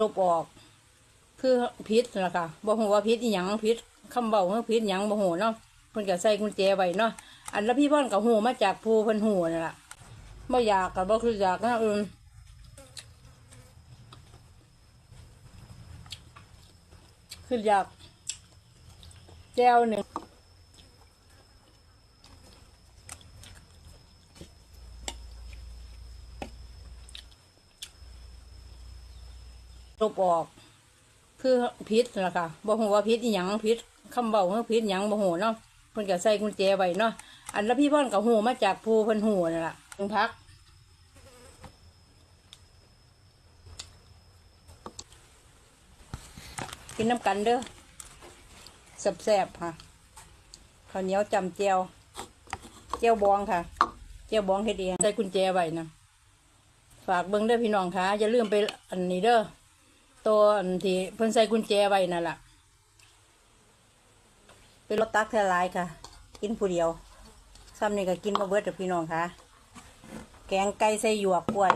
ลบออก คือพิษนั่นล่ะค่ะบ่ฮู้ว่าพิษอีหยังพิษคำเว้าคือพิษหยังบ่ฮู้เนาะเพิ่นก็ใส่กุญแจไว้เนาะอันและพี่พ่อนก็ฮู้มาจากผู้เพิ่นฮู้นั่นล่ะบ่อยากก็บ่คืออยากนะอื่นคืออยากแก้วหนึ่ง ลบออก คือพิษนั่นล่ะค่ะบ่ฮู้ว่าพิษอีหยังพิษคำเว้าคือพิษหยังบ่ฮู้เนาะเพิ่นก็ใส่กุญแจไว้เนาะอันละพี่พ่อนก็ฮู้มาจากผู้เพิ่นฮู้นั่นล่ะถึงพักกินน้ำกันเด้อแซ่บๆค่ะข้าวเหนียวจำเจียวเจียวบองค่ะเจียวบองเฮ็ดเองใส่กุญแจไว้นะฝากเบิ่งเด้อพี่น้องค่ะอย่าลืมไปอันนี้เด้อ ตัวอันที่เพิ่นใส่กุญแจไว้นั่นล่ะเป็นรถตักแทลายค่ะ กินผู้เดียวซ้ำนี่ก็กินมาเบิดเด้อพี่น้องค่ะ แกงไก่ใส่หยวกกล้วย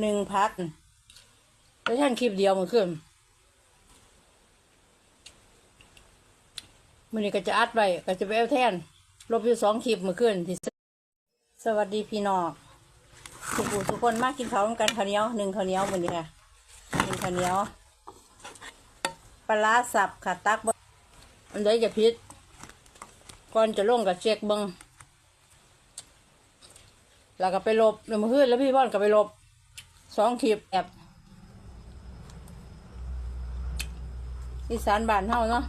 หนึ่งพักแล้วท่านคลิปเดียวมันขึ้นมันนี้ก็จะอัดไว้ก็จะไปเอาแทนลบอยู่สองคลิปเมื่อคืนที่สวัสดีพี่น้อง ทุกผู้ทุกคนมากินข้าวนกันข้าวเหนียวหนึ่งข้าวเหนียววันนี้ค่ะกินข้าวเหนียวปลาสับค่ะตักบอันใดจะพิษก่อนจะลงกับเช็คบิงแล้วก็ไปลบเมื่อคืนแล้วพี่พ่อนก็ไปลบสองคลิปแอบอีสานบานเฮาเนาะ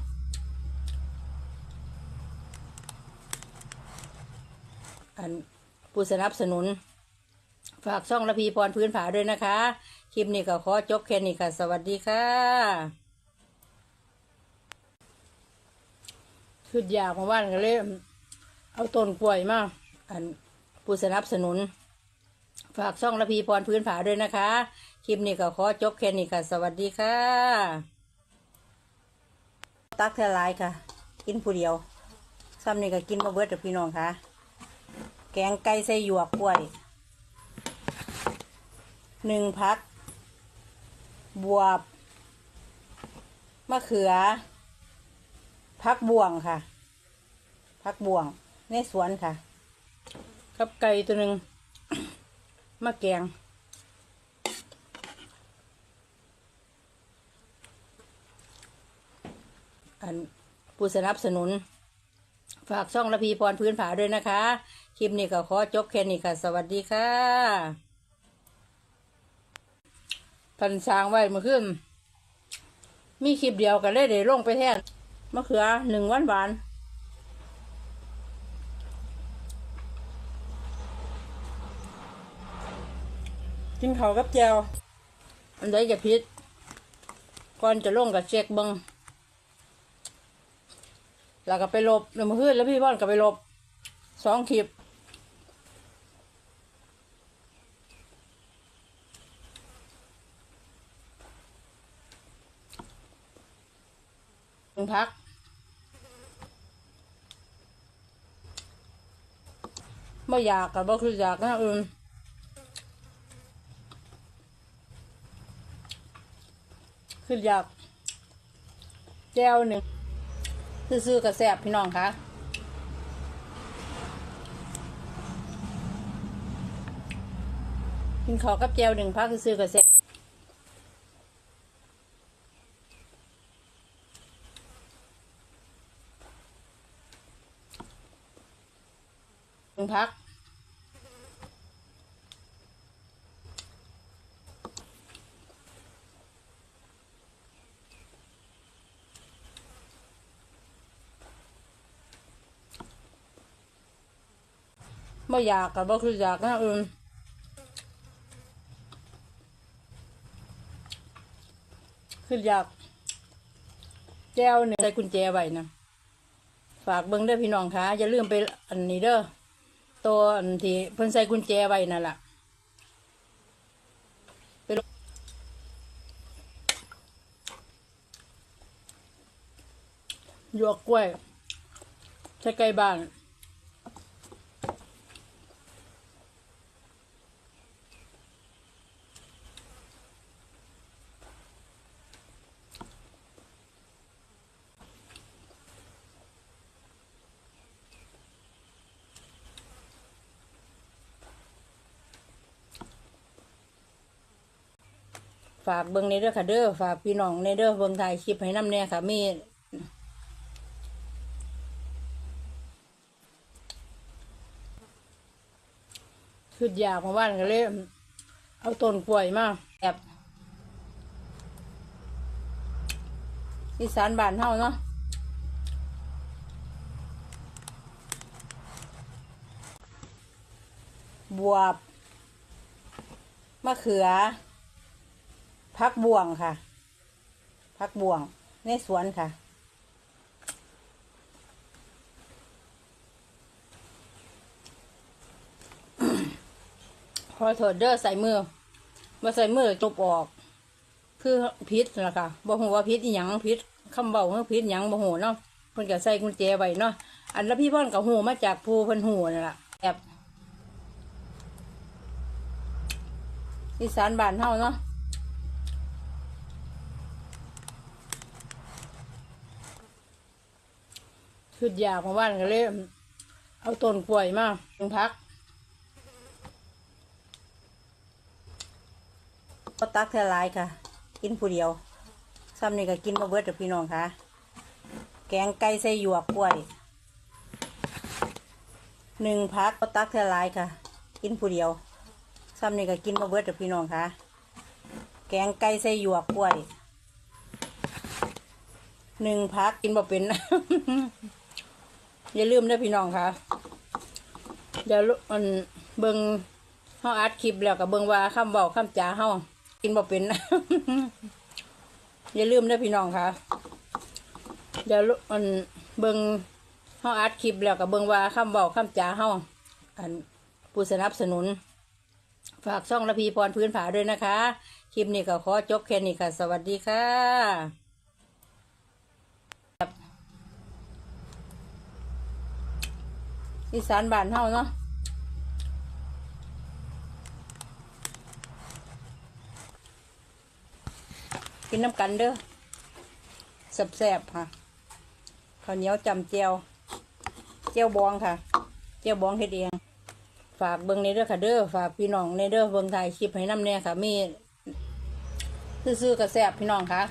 อันผู้สนับสนุน ฝากช่องระพีพรพื้นผาด้วยนะคะ คลิปนี้ก็ขอจบแค่นี้ค่ะ สวัสดีค่ะคืออยากมาว่านกันเลยเอาต้นกล้วยมาอันผู้สนับสนุน ฝากช่องระพีพรพื้นผาด้วยนะคะ คลิปนี้ก็ขอจบแค่นี้ค่ะ สวัสดีค่ะ ตักแทลายค่ะ กินผู้เดียวซ้ำนี่ก็กินมาเบิดกับพี่น้องค่ะ แกงไก่ใส่หยวกกล้วย หนึ่งพัก บวบ มะเขือ พักบ่วงค่ะ พักบ่วง ในสวนค่ะ กับไก่ตัวหนึ่งมะแกงอันผู้สนับสนุน ฝากช่องระพีพรพื้นผาด้วยนะคะ คลิปนี้ก็ขอจบแค่นี้ค่ะ สวัสดีค่ะ พันสร้างไว้เมื่อคืนมีคลิปเดียวกันเลยเดี๋ยวลงไปแทนมะเขือหนึ่งวันหวานกินเขากับแจวอันใดจะพิษก่อนจะลงกับเช็คเบิงแล้วก็ไปลบเดี๋ยวมาขึ้นแล้วพี่พ่อนก็ไปลบสองคลิปหนึ่ง พัก ไม่อยากกับบ่คืออยากนะอื่นคืออยาก แก้วหนึ่งซื้อๆกระแสบพี่น้องคะกินขอกับแจวหนึ่งพักซื้อกระแสบหนึ่ งพัก ไม่อยากกับบ่คืออยากนะอื่นคืออยากแก้วหนึ่งใส่กุญแจไว้นะฝากเบิ่งเด้อพี่น้องคะอย่าลืมไปอันนี้เด้อ ตัวอันที่เพิ่นใส่กุญแจไว้นั่นล่ะยวกกล้วยใส่ไก่บ้าน ฝากเบิ่งในเด้อค่ะเด้อฝากพี่น้องในเด้อเบิ่งถ่ายคลิปให้น้ำแน่ค่ะมีคืออยากมาบ้านก็เลยเอาต้นกล้วยมาแอบอีสานบ้านเฮาเนาะบวบมะเขือ พักบ่วงค่ะ พักบ่วง ในสวนค่ะขอโทษเด้อใส่มือมาใส่มือจบออก คือพิษนะค่ะบ่ฮู้ว่าพิษหยังพิษคำเบาเมื่อพิษหยังบ่ฮู้เนาะเพิ่นก็ใส่กุญแจไว้เนาะอันแล้วพี่พ่อนก็ฮู้มาจากผู้เพิ่นฮู้นั่นล่ะแอบอีสานบ้านเฮาเนาะ คือยากมาบ้านก็เลยเอาต้นกล้วยมาลงพักก็ตักแค่หลายค่ะ กินผู้เดียวซ้ำนี่ก็กินมาเบิดเด้อพี่น้องค่ะ แกงไก่ใส่หยวกกล้วยหนึ่งพักก็ตักแค่หลายค่ะ กินผู้เดียวซ้ำนี่ก็กินมาเบิดเด้อพี่น้องค่ะ แกงไก่ใส่หยวกกล้วยหนึ่งพักกินบ่เป็น อย่าลืมเด้อพี่น้องค่ะเดี๋ยวมันเบิงเฮาอัดคลิปแล้วก็เบิงว่าคำเว้าคำจาเฮากินบ่เป็น อย่าลืมเด้อพี่น้องค่ะเดี๋ยวมันเบิงเฮาอัดคลิปแล้วก็เบิงว่าคำเว้าคำจาเฮาอันผู้สนับสนุน ฝากช่องระพีพรพื้นผาด้วยนะคะ คลิปนี้ก็ขอจบแค่นี้ค่ะ สวัสดีค่ะ อีสานบ้านเฮาเนาะกินน้ำกันเด้อแซ่บๆค่ะข้าวเหนียวจำเจียว เจียวบองค่ะ เจียวบองเฮ็ดเองฝากเบิ่งในเด้อค่ะเด้อฝากพี่น้องในเด้อเบิ่งถ่ายคลิปให้น้ำแน่ค่ะ มี ซื้อๆกระแซบพี่น้องค่ะ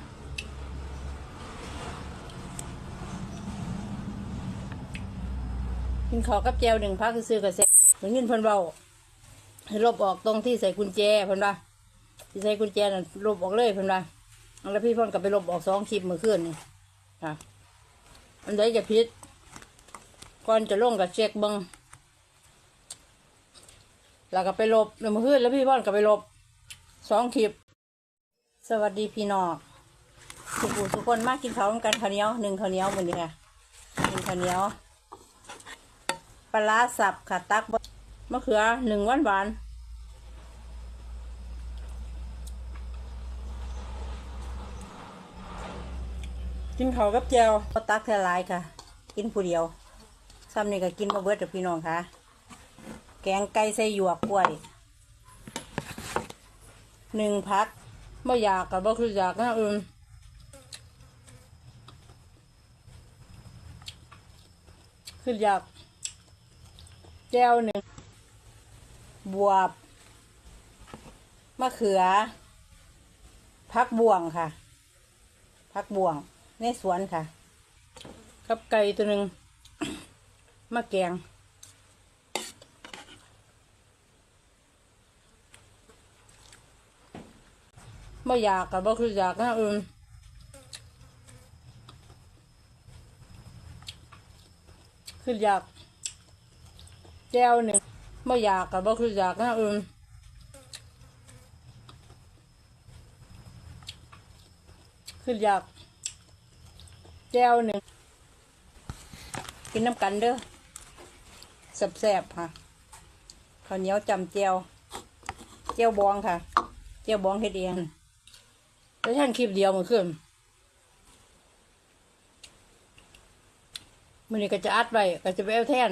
กินข้าวกับแจวหนึ่งพักซื้อกระแซ่บเหมือนเงินเพิ่นเบาให้ลบออกตรงที่ใส่กุญแจเพิ่นว่าที่ใส่กุญแจน่ะลบออกเลยเพิ่นว่าแล้วพี่พ่นก็ไปลบออกสองคลิปเมื่อคืนนี่ค่ะอันใดจะพิษก่อนจะลงกับเช็คบิงแล้วก็ไปลบเมื่อคืนแล้วพี่พ่อนก็ไปลบสองคลิป สวัสดีพี่น้องทุกูทุกคนมากินข้าวกันข้าวเหนียวหนึ่งข้าวเหนียวเหมือนนี้ค่ะหนึ่งข้าวเหนียว ปลาสับค่ะตักบมะเขือหนึ่งหวานหวานกินข้ากับแจวก็ตักแค่หลายค่ะ กินผู้เดียวซ้ำนี่ก็กินมาเบิดเด้อพี่น้องค่ะ แกงไก่ใส่หยวกกล้วยหนึ่งพักไม่อยากกับบ่คืออยากนะอื่นคืออยาก แก้วหนึ่งบวบมะเขือ พักบ่วงค่ะ พักบ่วง ในสวนค่ะ กับไก่ตัวหนึ่งมะแกงไม่อยากกับบ่คืออยากนะอื่นคืออยาก แก้วหนึ่งไม่อยากกับบ่คืออยากนะเอื่นคืออยากแก้วหนึ่งกินน้ำกันเด้อแซ่บๆค่ะข้าวเหนียวจำเจียวเจียวบองค่ะเจียวบองเฮ็ดเองแล้วท่านคลิปเดียวเมื่อคืนมันนี้ก็จะอัดไว้ก็จะไปเอาแทน